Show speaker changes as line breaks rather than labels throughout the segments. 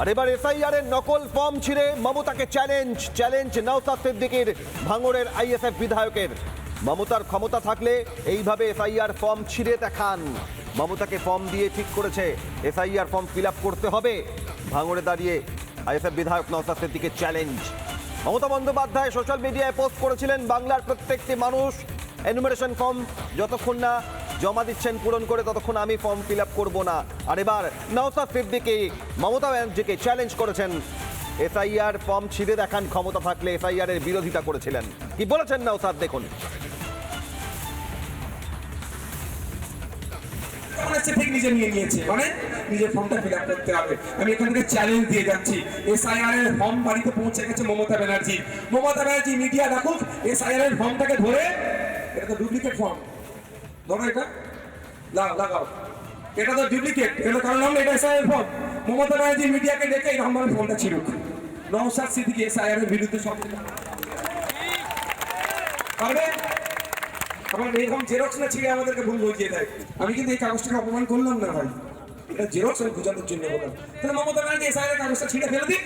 আর এবার এসআইআর এর নকল ফর্ম ছিঁড়ে মমতাকে চ্যালেঞ্জ চ্যালেঞ্জ নওসাদ সিদ্দিকির ভাঙড়ের আইএসএফ বিধায়কের। মমতার ক্ষমতা থাকলে এইভাবে এসআইআর ফর্ম ছিঁড়ে দেখান। মমতাকে ফর্ম দিয়ে ঠিক করেছে, এসআইআর ফর্ম ফিল করতে হবে। ভাঙড়ে দাঁড়িয়ে আইএসএফ বিধায়ক নওসাদ সিদ্দিকের challenge Mamata Bandyopadhyay social media post করেছিলেন, বাংলার প্রত্যেকটি মানুষ। এনুমারেশন ফর্ম যতক্ষণ না জমা দিচ্ছেন পূরণ করে, ততক্ষণ আমি ফর্ম ফিল আপ করব না। আর এবার নওসাদ সিদ্দিকি, মমতা ব্যানার্জিকে চ্যালেঞ্জ করেছেন। এসআইআর ফর্ম ছিঁড়ে দেখান ক্ষমতা থাকলে এসআইআর এর বিরোধিতা করেছিলেন। কি বলেছেন নওসাদ দেখুন।
নিজে নিয়ে মানে নিজের ফর্মটা ফিল করতে হবে। আমি এখান থেকে চ্যালেঞ্জ দিয়ে যাচ্ছি। এসআইআর এর ফর্ম পৌঁছে গেছে মমতা ব্যানার্জি। মমতা ব্যানার্জি মিডিয়া রাখুক এসআইআর এর ফর্মটাকে ধরে, এটা তো ডুপ্লিকেট ফর্ম ধরো এটা। লাগাও লাগাও এটা তো ডুপ্লিকেট এটা কারণ আমরা এটা এসআইআর ফর্ম মমতা ব্যানার্জি মিডিয়াকে ডেকে এরকম ভাবে ফর্মটা ছিড়ুক। নওশাদ সিদ্দিকি এসআইআর এর বিরুদ্ধে সব পারবে? আমার এরকম জেরক্স না ছিঁড়ে আমাদেরকে ভুল বুঝিয়ে দেয়। আমি কিন্তু এই কাগজটাকে অপমান করলাম না ভাই। এটা জেরক্স আমি বোঝানোর জন্য বললাম তাহলে মমতা ব্যানার্জি এর কাগজটা ছিঁড়ে ফেলে দিন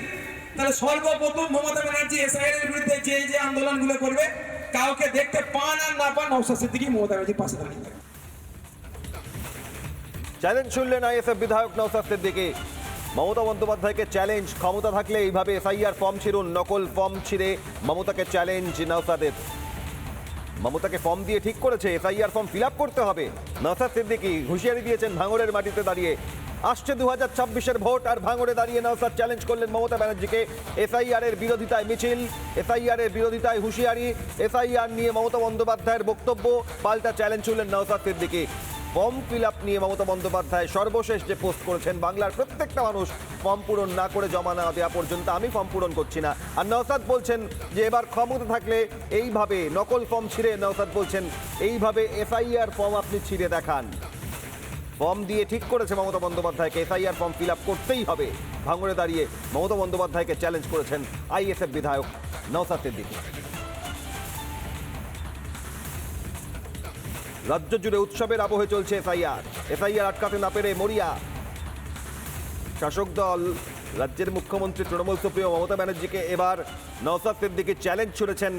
তাহলে সর্বপ্রথম মমতা ব্যানার্জি এর বিরুদ্ধে যে যে আন্দোলনগুলো করবে কাউকে দেখতে পান আর না পান নৌসাদ সিদ্দিকি মমতা ব্যানার্জির পাশে দাঁড়িয়ে থাকে।
চ্যালেঞ্জ শুনলেন আইএসএফ বিধায়ক নওসাদ সিদ্দিকি মমতা বন্দ্যোপাধ্যায়কে চ্যালেঞ্জ ক্ষমতা থাকলে এইভাবে এসআইআর ফর্ম ছিঁড়ুন, নকল ফর্ম ছিঁড়ে মমতাকে চ্যালেঞ্জ নওসাদের মমতাকে ফর্ম দিয়ে ঠিক করেছে, এফআইআর ফর্ম ফিল করতে হবে। নাসার সিদ্দিকি হুঁশিয়ারি দিয়েছেন ভাঙড়ের মাটিতে দাঁড়িয়ে। আসছে দু হাজার ছাব্বিশের ভোট আর ভাঙড়ে দাঁড়িয়ে নওসাদ চ্যালেঞ্জ করলেন মমতা ব্যানার্জিকে। এসআইআর এর বিরোধিতায় মিছিল এসআইআর এর বিরোধিতায় হুঁশিয়ারি এসআইআর নিয়ে মমতা বন্দ্যোপাধ্যায়ের বক্তব্য, পাল্টা challenge ছুড়লেন Naushad Siddiqui. Form fill up নিয়ে মমতা বন্দ্যোপাধ্যায় সর্বশেষ যে পোস্ট করেছেন বাংলার প্রত্যেকটা মানুষ ফর্ম পূরণ না করে জমা না দেওয়া পর্যন্ত আমি ফর্ম পূরণ করছি না। আর নওসাদ বলছেন যে এবার ক্ষমতা থাকলে এইভাবে নকল ফর্ম ছিঁড়ে নওসাদ বলছেন এইভাবে এসআইআর ফর্ম আপনি ছিঁড়ে দেখান। ফর্ম দিয়ে ঠিক করেছে মমতা বন্দ্যোপাধ্যায়কে এসআইআর ফর্ম ফিল আপ করতেই হবে। ভাঙড়ে দাঁড়িয়ে মমতা বন্দ্যোপাধ্যায়কে চ্যালেঞ্জ করেছেন আইএসএফ বিধায়ক নওসাদ সিদ্দিকী রাজ্য জুড়ে উৎসবের আবহে চলছে এসআইআর এসআইআর আটকাতে না পেরে মরিয়া। শাসক দল, রাজ্যের মুখ্যমন্ত্রী তৃণমূল সুপ্রিয় মমতা ব্যানার্জিকে এবার নওসাদ সিদ্দিকি চ্যালেঞ্জ ছুড়েছেন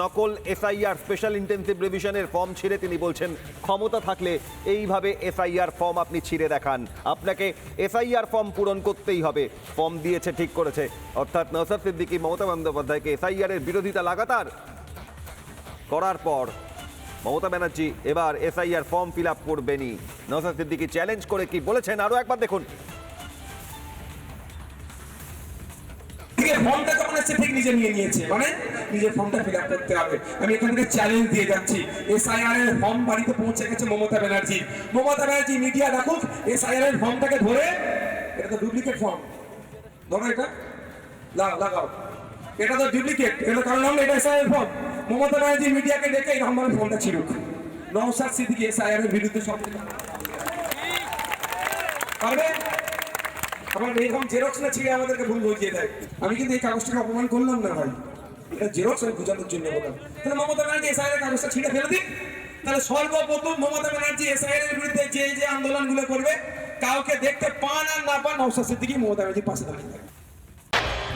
নকল এসআইআর স্পেশাল ইন্টেন্সিভ রিভিশনের ফর্ম ছিঁড়ে তিনি বলছেন, ক্ষমতা থাকলে এইভাবে এসআইআর ফর্ম আপনি ছিঁড়ে দেখান। আপনাকে এসআইআর ফর্ম পূরণ করতেই হবে। ফর্ম দিয়েছে, ঠিক করেছে। অর্থাৎ নওসাদ সিদ্দিকি মমতা বন্দ্যোপাধ্যায়কে এসআইআর এর বিরোধিতা লাগাতার করার পর মমতা ব্যানার্জি, এবার এসআইআর ফর্ম ফিল আপ করবেনই নওসাদ সিদ্দিকি চ্যালেঞ্জ করে কি বলেছেন? আরও একবার দেখুন।
ফর্মটা যখন এসছে, ঠিক নিজে নিয়ে নিয়েছে। মানে নিজের ফর্মটা ফিল আপ করতে হবে। আমি এখান থেকে চ্যালেঞ্জ দিয়ে যাচ্ছি। এসআইআর এর ফর্ম বাড়িতে পৌঁছে গেছে মমতা ব্যানার্জি। মমতা ব্যানার্জি মিডিয়া রাখুক এসআইআর এর ফর্মটাকে ধরে, এটা তো ডুপ্লিকেট ফর্ম ধরো এটা। লাগাও লাগাও। এটা তো ডুপ্লিকেট এটা কারণ নাম এটা এসআইআর ফর্ম মমতা ব্যানার্জি মিডিয়াকে ডেকে এরকম ভাবে ফর্মটা ছিড়ুক নওশাদ সিদ্দিকি এসআইআর এর বিরুদ্ধে সব পারবে? আমার এরকম জেরক্স না ছিঁড়ে আমাদেরকে ভুল বুঝিয়ে দেয়। আমি কিন্তু এই কাগজটাকে অপমান করলাম না ভাই। এটা জেরক্স আমি বোঝানোর জন্য বললাম। তাহলে মমতা ব্যানার্জি এসআইআর এর কাগজটা ছিঁড়ে ফেলে দিন। তাহলে সর্বপ্রথম মমতা ব্যানার্জি এসআইআর এর বিরুদ্ধে যে যে আন্দোলনগুলো করবে, কাউকে দেখতে পান আর না পান নৌসাদ সিদ্দিকি মমতা ব্যানার্জির পাশে দাঁড়িয়ে।